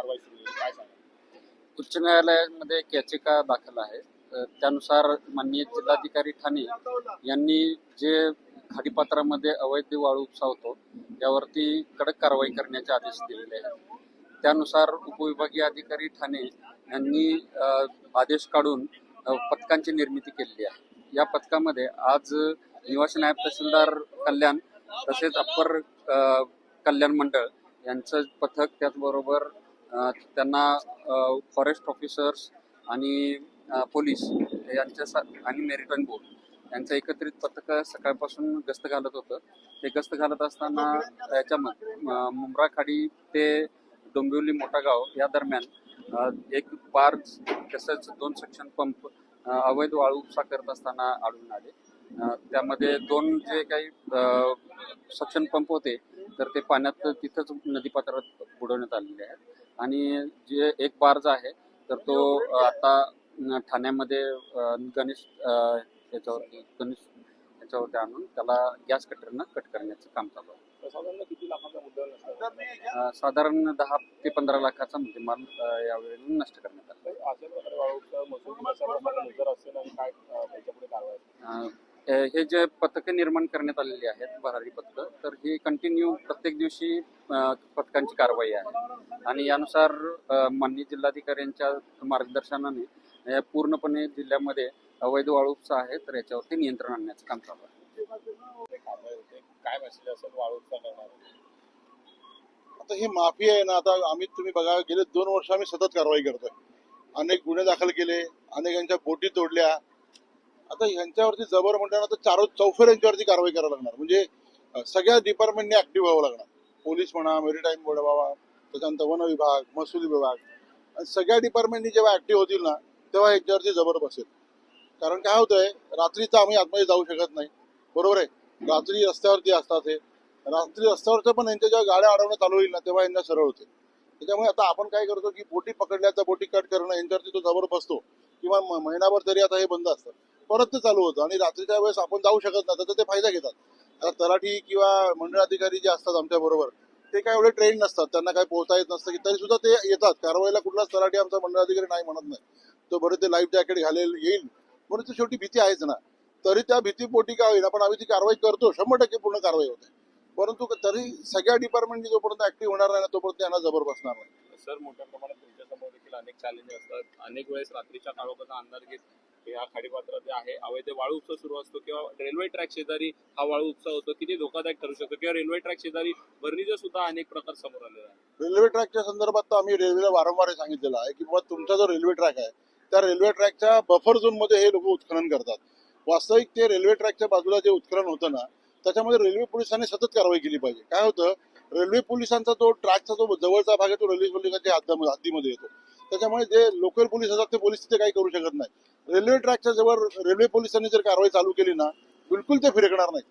कारवाई सुरू आहे काय सांगा उच्च न्यायालयामध्ये एक याचिका दाखल आहे. अ, त्यानुसार माननीय जिल्हाधिकारी ठाणे यांनी जे खाडीपात्रामध्ये अवैध वाळू उपसा होतो यावरती कडक कारवाई करण्याचे आदेश दिलेले आहेत. त्यानुसार उपविभागीय अधिकारी ठाणे यांनी अ, आदेश काढून अ, पथकांची निर्मिती केलेली आहे. या पथकामध्ये आज निवासी नायब तहसीलदार कल्याण तसेच अप्पर अ, कल्याण मंडळ यांचं पथक त्याचबरोबर त्यांना फॉरेस्ट ऑफिसर्स आणि पोलीस यांच्या सा- आणि मेरिटाईन बोर्ड यांचं एकत्रित पथक सकाळपासून गस्त घालत होतं. ते गस्त घालत असताना याच्या मुंब्राखाडी मुंब्रा खाडी ते डोंबिवली मोठा गाव या दरम्यान एक बार्ज तसंच दोन सक्शन पंप अवैध वाळू उपसा करत असताना आढळून आले. त्यामध्ये दोन जे काही सक्शन पंप होते तर ते पाण्यात तिथंच नदीपात्रात बुडवण्यात आलेले आहेत. आणि जे एक बार्ज आहे तर तो आता ठाण्यामध्ये गणेश अ, याच्यावरती गणेश याच्यावरती आणून त्याला गॅस कटरनं कट करण्याचं काम चालू आहे. साधारण दहा ते पंधरा लाखाचा मुद्देमाल यावेळी नष्ट करण्यात आला. हे जे पथकं निर्माण करण्यात आलेली आहेत भरारी पथकं तर ही कंटिन्यू प्रत्येक दिवशी पथकांची कारवाई आहे. आणि यानुसार माननीय जिल्हाधिकाऱ्यांच्या मार्गदर्शनाने या पूर्णपणे जिल्ह्यामध्ये अवैध वाळू आहे तर याच्यावरती नियंत्रण आणण्याचं काम चालू आहे. काय वाळूचा आता ही माफी आहे ना आता आम्ही तुम्ही बघा गेले दोन वर्ष आम्ही सतत कारवाई करतोय. अनेक गुन्हे दाखल केले अनेकांच्या बोटी तोडल्या आता ह्यांच्यावरती जबर म्हटल्यानं तर चारो चौफेर यांच्यावरती कारवाई करावी लागणार. म्हणजे सगळ्या डिपार्टमेंटने ऍक्टिव्ह व्हावं लागणार. पोलीस म्हणा मेरीटाईम बोर्ड व्हावा त्याच्यानंतर वन विभाग महसूल विभाग आणि सगळ्या डिपार्टमेंटनी जेव्हा ऍक्टिव्ह होतील ना तेव्हा यांच्यावरती जबर बसेल. कारण काय होतंय रात्रीचं आम्ही आतमध्ये जाऊ शकत नाही. बरोबर आहे? रात्री रस्त्यावरती असतात हे. रात्री रस्त्यावरचं पण यांच्या जेव्हा गाड्या अडवणं चालू होईल ना तेव्हा यांना सरळ होते. त्याच्यामुळे आता आपण काय करतो की बोटी पकडल्या तर बोटी कट करणं यांच्यावरती तो जबर बसतो. किंवा महिनाभर तरी आता हे बंद असतं. परत ते चालू होतं आणि रात्रीच्या वेळेस आपण जाऊ शकत नाही तर ते फायदा घेतात. आता तलाठी किंवा मंडळ अधिकारी जे असतात आमच्या बरोबर ते काय एवढे ट्रेन नसतात त्यांना काय पोहता येत नसतं की तरी सुद्धा ते येतात. कारवाईला कुठलाच तलाठी आमचा मंडळ अधिकारी नाही म्हणत नाही. तो बरं ते लाईफ जॅकेट घालेल येईल म्हणून ती शेवटी भीती आहेच ना. तरी त्या भीतीपोटी का होईल आपण आम्ही ती कारवाई करतो शंभर टक्के पूर्ण कारवाई होते. परंतु तरी सगळ्या डिपार्टमेंट जोपर्यंत ऍक्टिव्ह होणार नाही ना तोपर्यंत यांना जबर बसणार नाही. सर मोठ्या प्रमाणात तुमच्यासमोर देखील अनेक चॅलेंज असतात. अनेक वेळेस रात्रीच्या काळोखाचा अंदाज घेत या खाडीपात्रात जे आहे. अवैध वाळू उत्सव सुरू असतो किंवा रेल्वे ट्रॅक शेजारी हा वाळू उत्सव होतो किती धोकादायक ठरू शकतो किंवा रेल्वे ट्रॅक शेजारी भरणीचे सुद्धा अनेक प्रकार समोर आलेले आहेत. रेल्वे ट्रॅकच्या संदर्भात तर आम्ही रेल्वेला वारंवार सांगितलेलं आहे की बाबा तुमचा जो रेल्वे ट्रॅक आहे त्या रेल्वे ट्रॅकच्या बफर झोनमध्ये हे लोक उत्खनन करतात. वास्तविक ते रेल्वे ट्रॅकच्या बाजूला जे उत्खनन होतं ना त्याच्यामध्ये रेल्वे पोलिसांनी सतत कारवाई केली पाहिजे. काय होतं? रेल्वे पोलिसांचा जो ट्रॅकचा जो जवळचा भाग आहे तो रेल्वे पोलिसांच्या हद्दीमध्ये येतो. त्याच्यामुळे जे लोकल पोलीस असतात ते पोलीस तिथे काही करू शकत नाही. रेल्वे ट्रॅकच्या जवळ रेल्वे पोलिसांनी जर कारवाई चालू केली ना बिलकुल ते फिरकणार नाही.